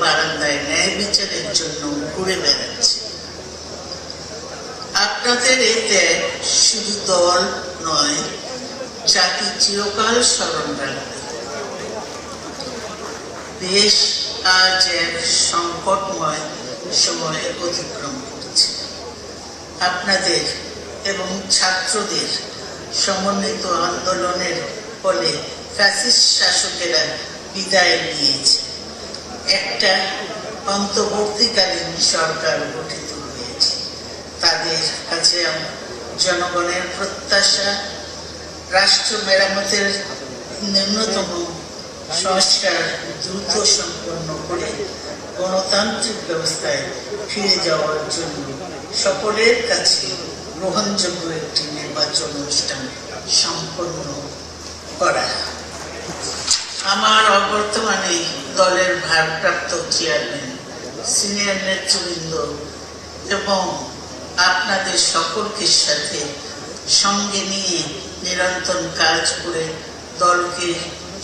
বারান্দায় ন্যায় বিচারের জন্য ঘুরে বেড়াচ্ছে। আপনাদের এই ত্যাগ শুধু দল নয়, জাতি চিরকাল স্মরণ রাখবে। দেশ আজ এক সংকটময় সময় অতিক্রম করছে। আপনাদের এবং ছাত্রদের সমন্বিত আন্দোলনের ফলে ফ্যাসিস্ট শাসকেরা বিদায় নিয়েছে একটা অন্তর্বর্তীকালীন সরকার গঠিত হয়েছে। তাদের কাছে জনগণের প্রত্যাশা, রাষ্ট্র মেরামতের ন্যূনতম সংস্কার দ্রুত সম্পন্ন করে গণতান্ত্রিক ব্যবস্থায় ফিরে যাওয়ার জন্য সকলের কাছে গ্রহণযোগ্য একটি নির্বাচন অনুষ্ঠান সম্পন্ন করা। আমার অবর্তমানে দলের ভারপ্রাপ্ত চেয়ারম্যান, সিনিয়র নেতৃবৃন্দ এবং আপনাদের সকলকে সাথে সঙ্গে নিয়ে নিরন্তর কাজ করে দলকে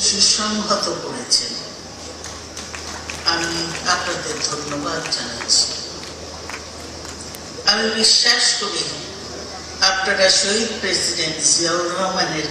সুসংহত করেছেন। আমি আপনাদের ধন্যবাদ জানাচ্ছি। আমি বিশ্বাস করি আপনারা শহীদ প্রেসিডেন্ট জিয়াউর রহমানের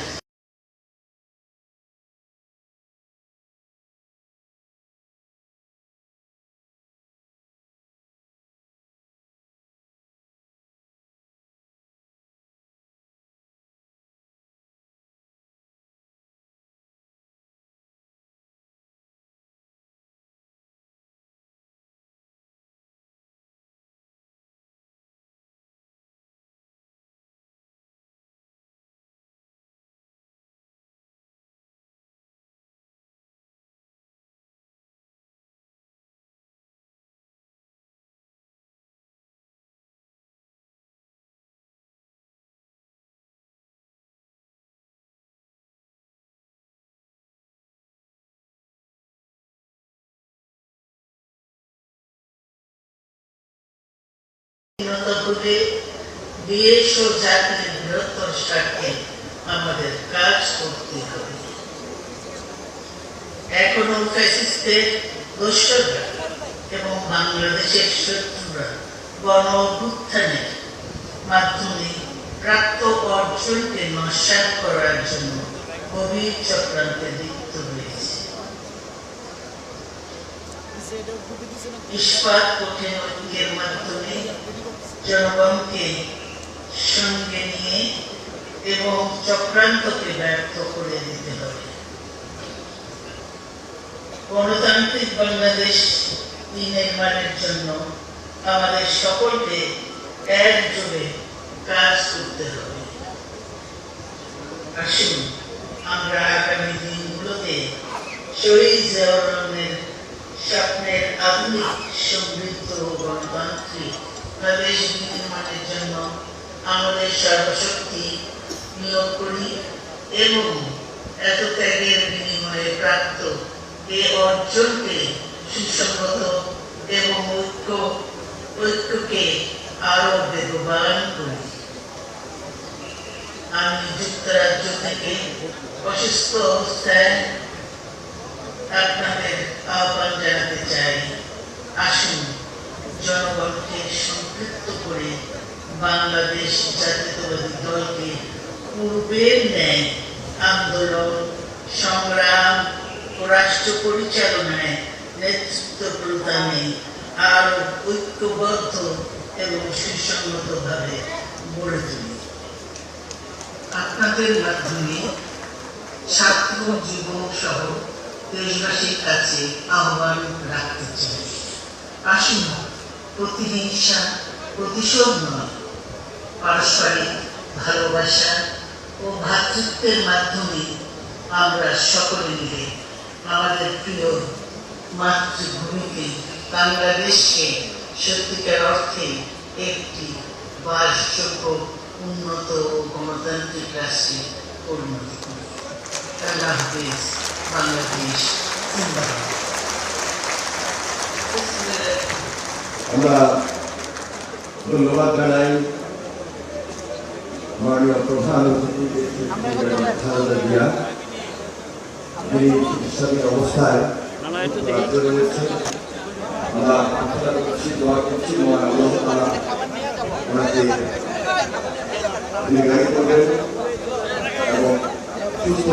জাতির বৃহত্তর স্বার্থে আমাদের কাজ করতে হবে। এখনও ফ্যাসিস্টের এবং বাংলাদেশের শত্রুরা গণ অভ্যুত্থানের মাধ্যমে প্রাপ্ত অর্জনকে নস্বাত করার জন্য গভীর চক্রান্তে লিপ্ত হয়েছে। ইস্পাত কঠিনের মাধ্যমে জনগণকে সঙ্গে নিয়ে এবং চক্রান্তকে ব্যর্থ করে দিতে হবে। গণতান্ত্রিক বাংলাদেশ নির্মাণের জন্য আমাদের সকলকে একযোগে কাজ করতে হবে। আসুন আমরা আগামী দিনগুলোতে শহীদ জিয়াউর রহমানের স্বপ্নের আধুনিক সমৃদ্ধ গণতান্ত্রিক বাংলাদেশ নির্মাণের জন্য আমাদের সর্বশক্তি নিয়োগ করি এবং এত ত্যাগের বিনিময়ে প্রাপ্ত এ সুসংগত এবং ঐক্য ঐক্যকে আরও বেগবান করি আমি যুক্তরাজ্য থেকে অসুস্থ অবস্থায় আপনাদের আহ্বান জানাতে চাই আসুন জনগণকে সম্পৃক্ত করে বাংলাদেশ জাতীয়তাবাদী দলকে পূর্বের ন্যায় আন্দোলন, সংগ্রাম ও রাষ্ট্র পরিচালনায় নেতৃত্ব প্রদানে আরও ঐক্যবদ্ধ এবং সুসংগতভাবে গড়ে তুলি। আপনাদের মাধ্যমে ছাত্র যুবক সহ দেশবাসীর কাছে আহ্বান রাখতে চাই। আসুন প্রতিহিংসা প্রতিশোধ নয় পারস্পরিক ভালোবাসা ও ভ্রাতৃত্বের মাধ্যমে আমরা সকলে মিলে আমাদের প্রিয় মাতৃভূমিকে বাংলাদেশকে সত্যিকার অর্থে একটি বাসযোগ্য, উন্নত ও গণতান্ত্রিক রাষ্ট্রে পরিণত করি। বাংলাদেশ আমরা ধন্যবাদ জানাই মাননীয় প্রধান জিয়া যিনি চিকিৎসাধীন অবস্থায় রাজ্যে রয়েছেন দোয়া করছি আল্লাহ তাআলা ওনাকে দীর্ঘায়ু করবেন এবং সুস্থ